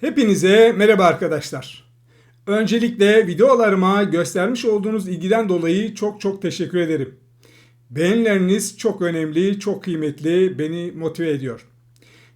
Hepinize merhaba arkadaşlar. Öncelikle videolarıma göstermiş olduğunuz ilgiden dolayı çok çok teşekkür ederim. Beğenileriniz çok önemli, çok kıymetli, beni motive ediyor.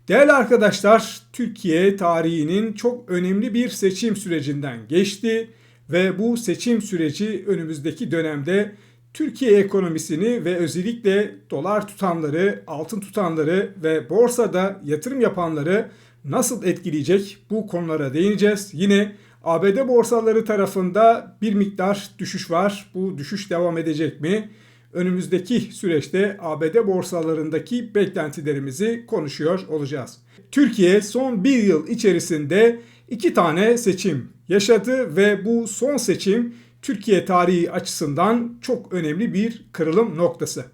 Değerli arkadaşlar, Türkiye tarihinin çok önemli bir seçim sürecinden geçti ve bu seçim süreci önümüzdeki dönemde Türkiye ekonomisini ve özellikle dolar tutanları, altın tutanları ve borsada yatırım yapanları nasıl etkileyecek bu konulara değineceğiz. Yine ABD borsaları tarafında bir miktar düşüş var. Bu düşüş devam edecek mi? Önümüzdeki süreçte ABD borsalarındaki beklentilerimizi konuşuyor olacağız. Türkiye son bir yıl içerisinde iki tane seçim yaşadı ve bu son seçim Türkiye tarihi açısından çok önemli bir kırılım noktası.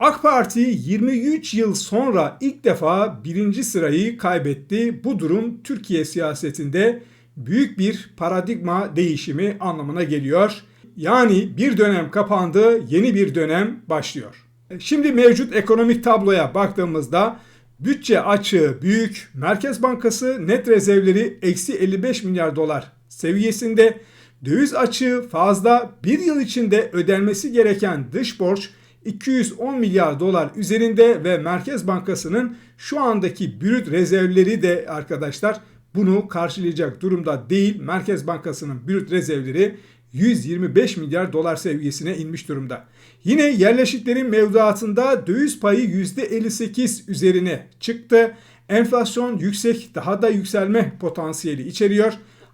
AK Parti 23 yıl sonra ilk defa birinci sırayı kaybetti. Bu durum Türkiye siyasetinde büyük bir paradigma değişimi anlamına geliyor. Yani bir dönem kapandı, yeni bir dönem başlıyor. Şimdi mevcut ekonomik tabloya baktığımızda bütçe açığı büyük, Merkez Bankası net rezervleri eksi 55 milyar dolar seviyesinde, döviz açığı fazla, bir yıl içinde ödenmesi gereken dış borç 210 milyar dolar üzerinde ve Merkez Bankası'nın şu andaki brüt rezervleri de arkadaşlar bunu karşılayacak durumda değil. Merkez Bankası'nın brüt rezervleri 125 milyar dolar seviyesine inmiş durumda. Yine yerleşiklerin mevduatında döviz payı %58 üzerine çıktı. Enflasyon yüksek, daha da yükselme potansiyeli içeriyor.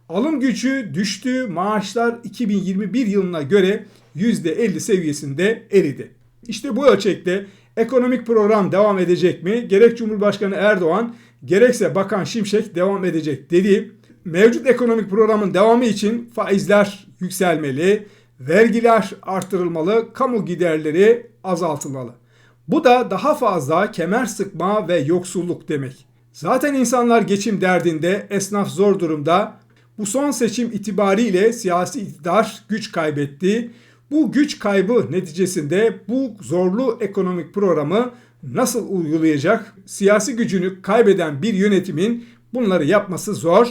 Alım gücü düştü, maaşlar 2021 yılına göre %50 seviyesinde eridi. İşte bu ölçekte ekonomik program devam edecek mi? Gerek Cumhurbaşkanı Erdoğan gerekse Bakan Şimşek devam edecek dedi. Mevcut ekonomik programın devamı için faizler yükselmeli, vergiler artırılmalı, kamu giderleri azaltılmalı. Bu da daha fazla kemer sıkma ve yoksulluk demek. Zaten insanlar geçim derdinde, esnaf zor durumda. Bu son seçim itibariyle siyasi iktidar güç kaybetti. Bu güç kaybı neticesinde bu zorlu ekonomik programı nasıl uygulayacak? Siyasi gücünü kaybeden bir yönetimin bunları yapması zor.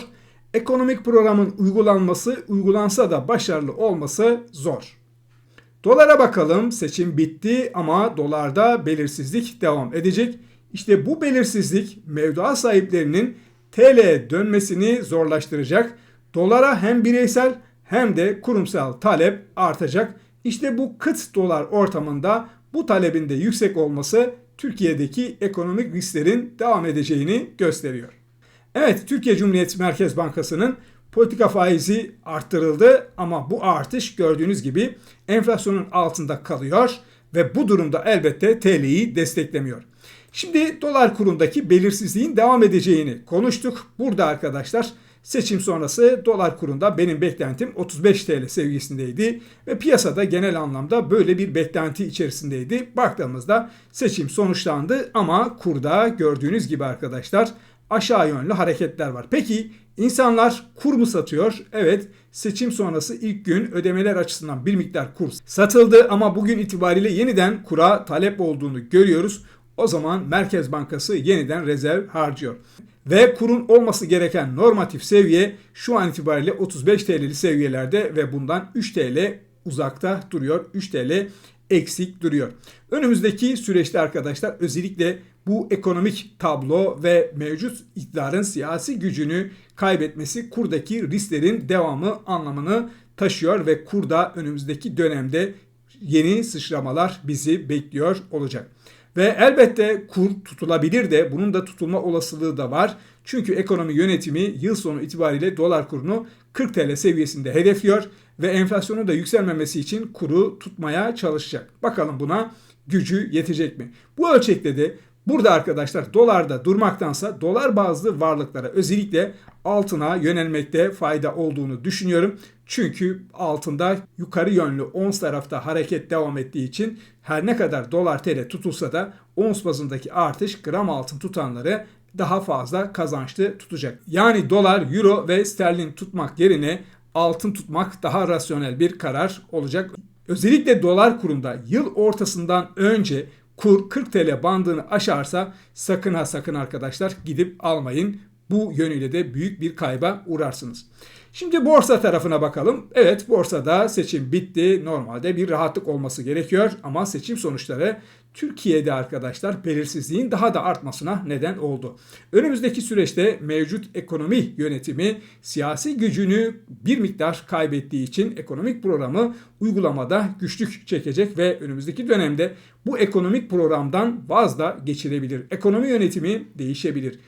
Ekonomik programın uygulanması, uygulansa da başarılı olması zor. Dolara bakalım. Seçim bitti ama dolarda belirsizlik devam edecek. İşte bu belirsizlik mevduat sahiplerinin TL dönmesini zorlaştıracak. Dolara hem bireysel hem de kurumsal talep artacak. İşte bu kıt dolar ortamında bu talebin de yüksek olması Türkiye'deki ekonomik risklerin devam edeceğini gösteriyor. Evet, Türkiye Cumhuriyet Merkez Bankası'nın politika faizi arttırıldı ama bu artış gördüğünüz gibi enflasyonun altında kalıyor ve bu durumda elbette TL'yi desteklemiyor. Şimdi dolar kurundaki belirsizliğin devam edeceğini konuştuk. Burada arkadaşlar Seçim sonrası dolar kurunda benim beklentim 35 TL seviyesindeydi ve piyasada genel anlamda böyle bir beklenti içerisindeydi. Baktığımızda seçim sonuçlandı ama kurda gördüğünüz gibi arkadaşlar aşağı yönlü hareketler var. Peki insanlar kur mu satıyor? Evet seçim sonrası ilk gün ödemeler açısından bir miktar kur satıldı ama bugün itibariyle yeniden kura talep olduğunu görüyoruz. O zaman Merkez Bankası yeniden rezerv harcıyor ve kurun olması gereken normatif seviye şu an itibariyle 35 TL'li seviyelerde ve bundan 3 TL uzakta duruyor. 3 TL eksik duruyor. Önümüzdeki süreçte arkadaşlar özellikle bu ekonomik tablo ve mevcut iktidarın siyasi gücünü kaybetmesi kurdaki risklerin devamı anlamını taşıyor ve kurda önümüzdeki dönemde yeni sıçramalar bizi bekliyor olacak. Ve elbette kur tutulabilir de bunun da tutulma olasılığı da var. Çünkü ekonomi yönetimi yıl sonu itibariyle dolar kurunu 40 TL seviyesinde hedefliyor ve enflasyonun da yükselmemesi için kuru tutmaya çalışacak. Bakalım buna gücü yetecek mi? Bu ölçekte de Burada arkadaşlar dolarda durmaktansa dolar bazlı varlıklara özellikle altına yönelmekte fayda olduğunu düşünüyorum. Çünkü altında yukarı yönlü ons tarafta hareket devam ettiği için her ne kadar dolar TL tutulsa da ons bazındaki artış gram altın tutanları daha fazla kazançlı tutacak. Yani dolar, euro ve sterlin tutmak yerine altın tutmak daha rasyonel bir karar olacak. Özellikle dolar kurunda yıl ortasından önce kur 40 TL bandını aşarsa sakın ha sakın arkadaşlar gidip almayın. bu yönüyle de büyük bir kayba uğrarsınız. Şimdi borsa tarafına bakalım. Evet borsada seçim bitti. Normalde bir rahatlık olması gerekiyor ama seçim sonuçları Türkiye'de arkadaşlar belirsizliğin daha da artmasına neden oldu. Önümüzdeki süreçte mevcut ekonomi yönetimi siyasi gücünü bir miktar kaybettiği için ekonomik programı uygulamada güçlük çekecek ve önümüzdeki dönemde bu ekonomik programdan vaz da geçirebilir. Ekonomi yönetimi değişebilir.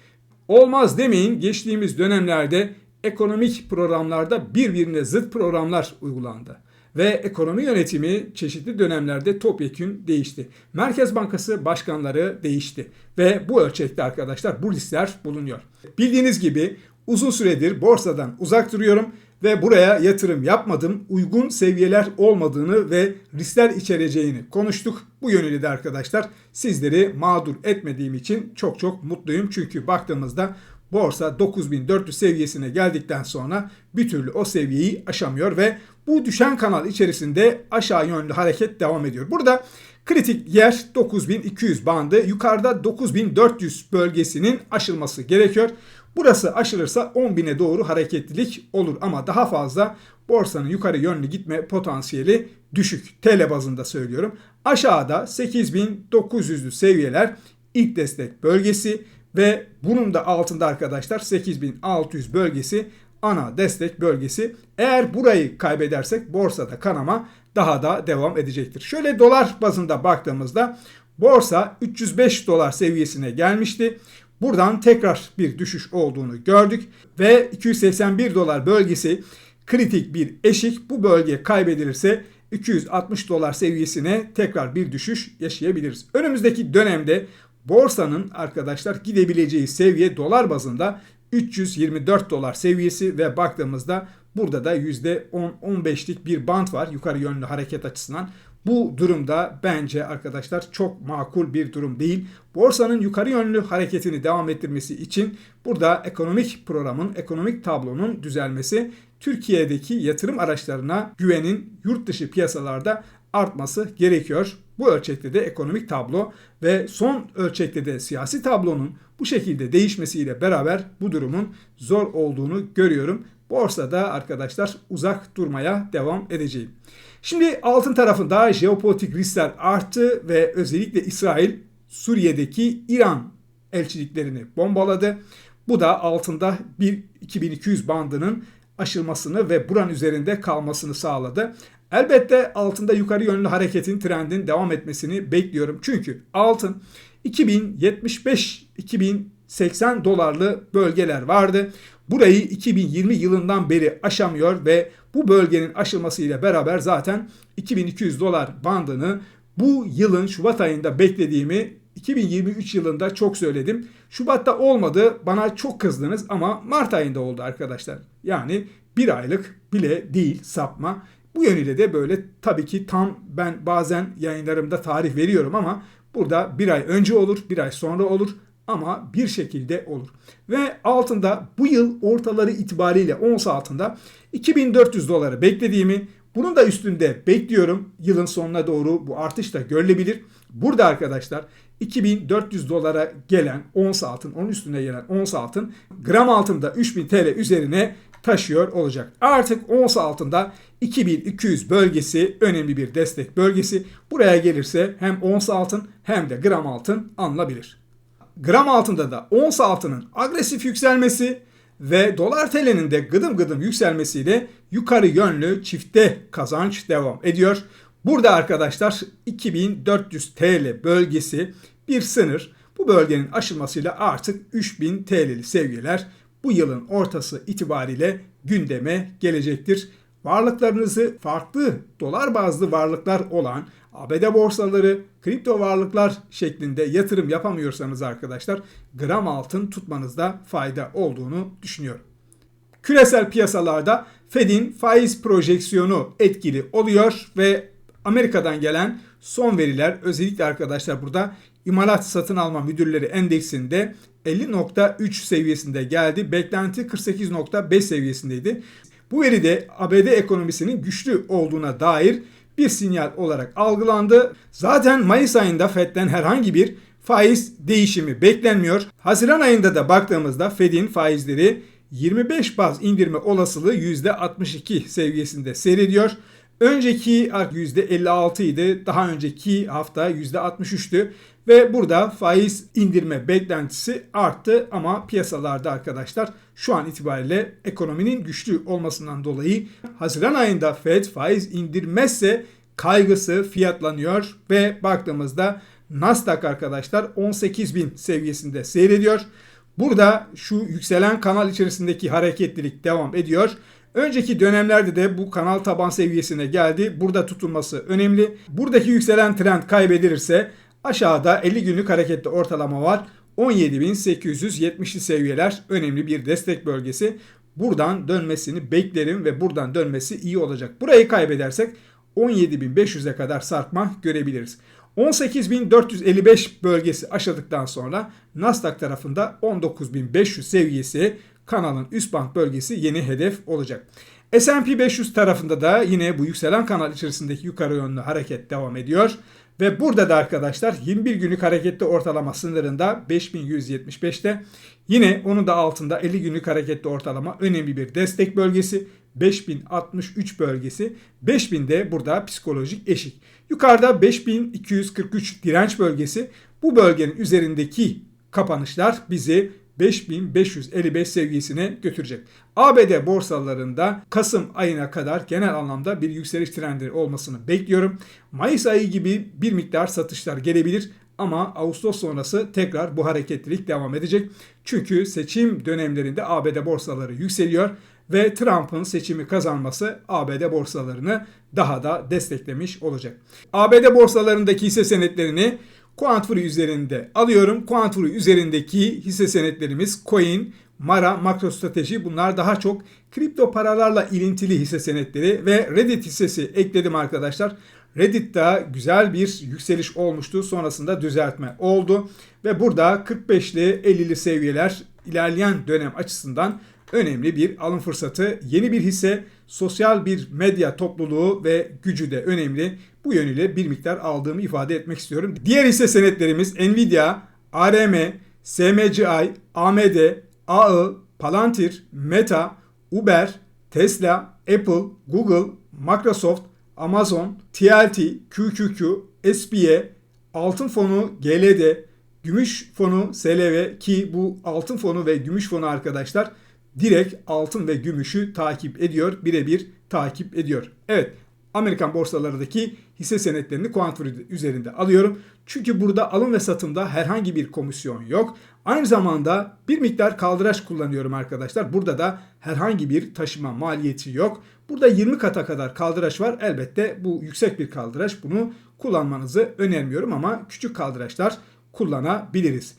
Olmaz demeyin geçtiğimiz dönemlerde ekonomik programlarda birbirine zıt programlar uygulandı ve ekonomi yönetimi çeşitli dönemlerde topyekün değişti. Merkez Bankası başkanları değişti ve bu ölçekte arkadaşlar bu riskler bulunuyor. Bildiğiniz gibi uzun süredir borsadan uzak duruyorum ve buraya yatırım yapmadım. Uygun seviyeler olmadığını ve riskler içereceğini konuştuk. Bu yönüyle de arkadaşlar sizleri mağdur etmediğim için çok çok mutluyum. Çünkü baktığımızda borsa 9400 seviyesine geldikten sonra bir türlü o seviyeyi aşamıyor ve bu düşen kanal içerisinde aşağı yönlü hareket devam ediyor. Burada kritik yer 9200 bandı. Yukarıda 9400 bölgesinin aşılması gerekiyor. Burası aşılırsa 10.000'e doğru hareketlilik olur ama daha fazla borsanın yukarı yönlü gitme potansiyeli düşük. TL bazında söylüyorum. Aşağıda 8900'lü seviyeler ilk destek bölgesi ve bunun da altında arkadaşlar 8600 bölgesi ana destek bölgesi. Eğer burayı kaybedersek borsada kanama daha da devam edecektir. Şöyle dolar bazında baktığımızda borsa 305 dolar seviyesine gelmişti. Buradan tekrar bir düşüş olduğunu gördük ve 281 dolar bölgesi kritik bir eşik. Bu bölge kaybedilirse 260 dolar seviyesine tekrar bir düşüş yaşayabiliriz. Önümüzdeki dönemde borsanın arkadaşlar gidebileceği seviye dolar bazında 324 dolar seviyesi ve baktığımızda burada da %10-15'lik bir bant var yukarı yönlü hareket açısından. Bu durumda bence arkadaşlar çok makul bir durum değil. Borsanın yukarı yönlü hareketini devam ettirmesi için burada ekonomik programın, ekonomik tablonun düzelmesi, Türkiye'deki yatırım araçlarına güvenin yurt dışı piyasalarda artması gerekiyor. Bu ölçekte de ekonomik tablo ve son ölçekte de siyasi tablonun bu şekilde değişmesiyle beraber bu durumun zor olduğunu görüyorum. Borsada arkadaşlar uzak durmaya devam edeceğim. Şimdi altın tarafında jeopolitik riskler arttı ve özellikle İsrail Suriye'deki İran elçiliklerini bombaladı. Bu da altında bir 2200 bandının aşılmasını ve buran üzerinde kalmasını sağladı. Elbette altında yukarı yönlü hareketin trendin devam etmesini bekliyorum. Çünkü altın 2075-2080 dolarlı bölgeler vardı. Burayı 2020 yılından beri aşamıyor ve bu bölgenin aşılmasıyla beraber zaten 2200 dolar bandını bu yılın Şubat ayında beklediğimi 2023 yılında çok söyledim. Şubat'ta olmadı bana çok kızdınız ama Mart ayında oldu arkadaşlar. Yani bir aylık bile değil sapma. Bu yönüyle de böyle tabii ki tam ben bazen yayınlarımda tarih veriyorum ama burada bir ay önce olur, bir ay sonra olur ama bir şekilde olur. Ve altında bu yıl ortaları itibariyle ons altında 2400 doları beklediğimi, bunun da üstünde bekliyorum. Yılın sonuna doğru bu artış da görülebilir. Burada arkadaşlar 2400 dolara gelen ons altın, onun üstüne gelen ons altın gram altında 3000 TL üzerine taşıyor olacak. Artık ons altında 2200 bölgesi önemli bir destek bölgesi. Buraya gelirse hem ons altın hem de gram altın alınabilir. Gram altında da ons altının agresif yükselmesi ve dolar TL'nin de gıdım gıdım yükselmesiyle yukarı yönlü çifte kazanç devam ediyor. Burada arkadaşlar 2400 TL bölgesi bir sınır. Bu bölgenin aşılmasıyla artık 3000 TL'li seviyeler bu yılın ortası itibariyle gündeme gelecektir. Varlıklarınızı farklı dolar bazlı varlıklar olan ABD borsaları, kripto varlıklar şeklinde yatırım yapamıyorsanız arkadaşlar gram altın tutmanızda fayda olduğunu düşünüyorum. Küresel piyasalarda Fed'in faiz projeksiyonu etkili oluyor ve Amerika'dan gelen son veriler özellikle arkadaşlar burada imalat satın alma müdürleri endeksinde 50.3 seviyesinde geldi. Beklenti 48.5 seviyesindeydi. Bu veri de ABD ekonomisinin güçlü olduğuna dair bir sinyal olarak algılandı. Zaten Mayıs ayında Fed'den herhangi bir faiz değişimi beklenmiyor. Haziran ayında da baktığımızda Fed'in faizleri 25 baz indirme olasılığı %62 seviyesinde seyrediyor. Önceki %56 idi. Daha önceki hafta %63'tü. Ve burada faiz indirme beklentisi arttı ama piyasalarda arkadaşlar şu an itibariyle ekonominin güçlü olmasından dolayı Haziran ayında Fed faiz indirmezse kaygısı fiyatlanıyor ve baktığımızda Nasdaq arkadaşlar 18.000 seviyesinde seyrediyor. Burada şu yükselen kanal içerisindeki hareketlilik devam ediyor. Önceki dönemlerde de bu kanal taban seviyesine geldi. Burada tutulması önemli. Buradaki yükselen trend kaybedilirse aşağıda 50 günlük hareketli ortalama var. 17.870'li seviyeler önemli bir destek bölgesi. Buradan dönmesini beklerim ve buradan dönmesi iyi olacak. Burayı kaybedersek 17.500'e kadar sarkma görebiliriz. 18.455 bölgesi aşadıktan sonra Nasdaq tarafında 19.500 seviyesi kanalın üst band bölgesi yeni hedef olacak. S&P 500 tarafında da yine bu yükselen kanal içerisindeki yukarı yönlü hareket devam ediyor. Ve burada da arkadaşlar 21 günlük hareketli ortalama sınırında 5175'te. Yine onun da altında 50 günlük hareketli ortalama önemli bir destek bölgesi. 5063 bölgesi. 5000 de burada psikolojik eşik. Yukarıda 5243 direnç bölgesi. Bu bölgenin üzerindeki kapanışlar bizi 5555 seviyesine götürecek. ABD borsalarında Kasım ayına kadar genel anlamda bir yükseliş trendi olmasını bekliyorum. Mayıs ayı gibi bir miktar satışlar gelebilir ama Ağustos sonrası tekrar bu hareketlilik devam edecek. Çünkü seçim dönemlerinde ABD borsaları yükseliyor ve Trump'ın seçimi kazanması ABD borsalarını daha da desteklemiş olacak. ABD borsalarındaki hisse senetlerini Quantfree üzerinde alıyorum. Quantfree üzerindeki hisse senetlerimiz Coin, Mara, MakroStrateji bunlar daha çok kripto paralarla ilintili hisse senetleri ve Reddit hissesi ekledim arkadaşlar. Reddit'te güzel bir yükseliş olmuştu. Sonrasında düzeltme oldu. Ve burada 45'li 50'li seviyeler ilerleyen dönem açısından önemli bir alım fırsatı. Yeni bir hisse, sosyal bir medya topluluğu ve gücü de önemli. Bu yönüyle bir miktar aldığımı ifade etmek istiyorum. Diğer hisse senetlerimiz Nvidia, ARM, SMCI, AMD, AE, Palantir, Meta, Uber, Tesla, Apple, Google, Microsoft, Amazon, TLT, QQQ, SBA, altın fonu GLD, gümüş fonu SLV ki bu altın fonu ve gümüş fonu arkadaşlar direkt altın ve gümüşü takip ediyor, birebir takip ediyor. Evet, Amerikan borsalarındaki hisse senetlerini Quantfree üzerinde alıyorum. Çünkü burada alım ve satımda herhangi bir komisyon yok. Aynı zamanda bir miktar kaldıraç kullanıyorum arkadaşlar. Burada da herhangi bir taşıma maliyeti yok. Burada 20 kata kadar kaldıraç var. Elbette bu yüksek bir kaldıraç. Bunu kullanmanızı önermiyorum ama küçük kaldıraçlar kullanabiliriz.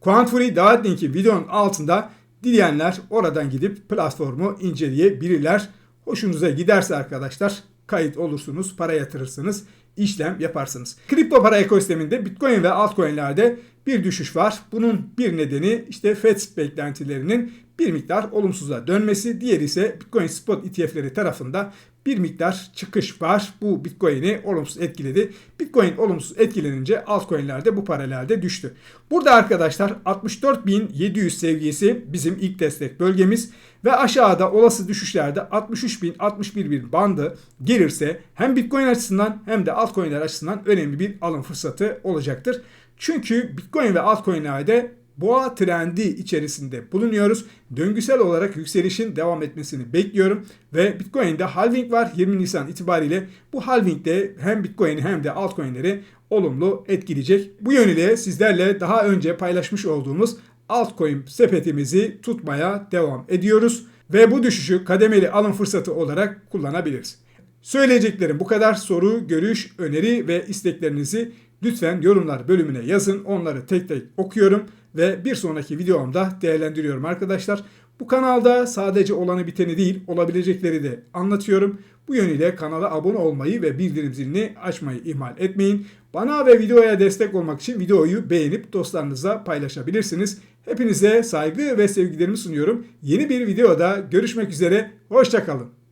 Quantfree davet linki videonun altında dileyenler oradan gidip platformu inceleyebilirler. Hoşunuza giderse arkadaşlar kayıt olursunuz, para yatırırsınız, işlem yaparsınız. Kripto para ekosisteminde Bitcoin ve altcoin'lerde bir düşüş var. Bunun bir nedeni işte FED beklentilerinin bir miktar olumsuza dönmesi. Diğeri ise Bitcoin Spot ETF'leri tarafında bir miktar çıkış var. Bu Bitcoin'i olumsuz etkiledi. Bitcoin olumsuz etkilenince altcoin'lerde bu paralelde düştü. Burada arkadaşlar 64.700 seviyesi bizim ilk destek bölgemiz ve aşağıda olası düşüşlerde 63.000-61.000 bandı gelirse hem Bitcoin açısından hem de altcoin'ler açısından önemli bir alım fırsatı olacaktır. Çünkü Bitcoin ve altcoin'lerde boğa trendi içerisinde bulunuyoruz. Döngüsel olarak yükselişin devam etmesini bekliyorum ve Bitcoin'de halving var 20 Nisan itibariyle. Bu halving de hem Bitcoin'i hem de altcoin'leri olumlu etkileyecek. Bu yönüyle sizlerle daha önce paylaşmış olduğumuz altcoin sepetimizi tutmaya devam ediyoruz ve bu düşüşü kademeli alım fırsatı olarak kullanabiliriz. Söyleyeceklerim bu kadar. Soru, görüş, öneri ve isteklerinizi lütfen yorumlar bölümüne yazın. Onları tek tek okuyorum ve bir sonraki videomda değerlendiriyorum arkadaşlar. Bu kanalda sadece olanı biteni değil olabilecekleri de anlatıyorum. Bu yönüyle kanala abone olmayı ve bildirim zilini açmayı ihmal etmeyin. Bana ve videoya destek olmak için videoyu beğenip dostlarınızla paylaşabilirsiniz. Hepinize saygı ve sevgilerimi sunuyorum. Yeni bir videoda görüşmek üzere. Hoşçakalın.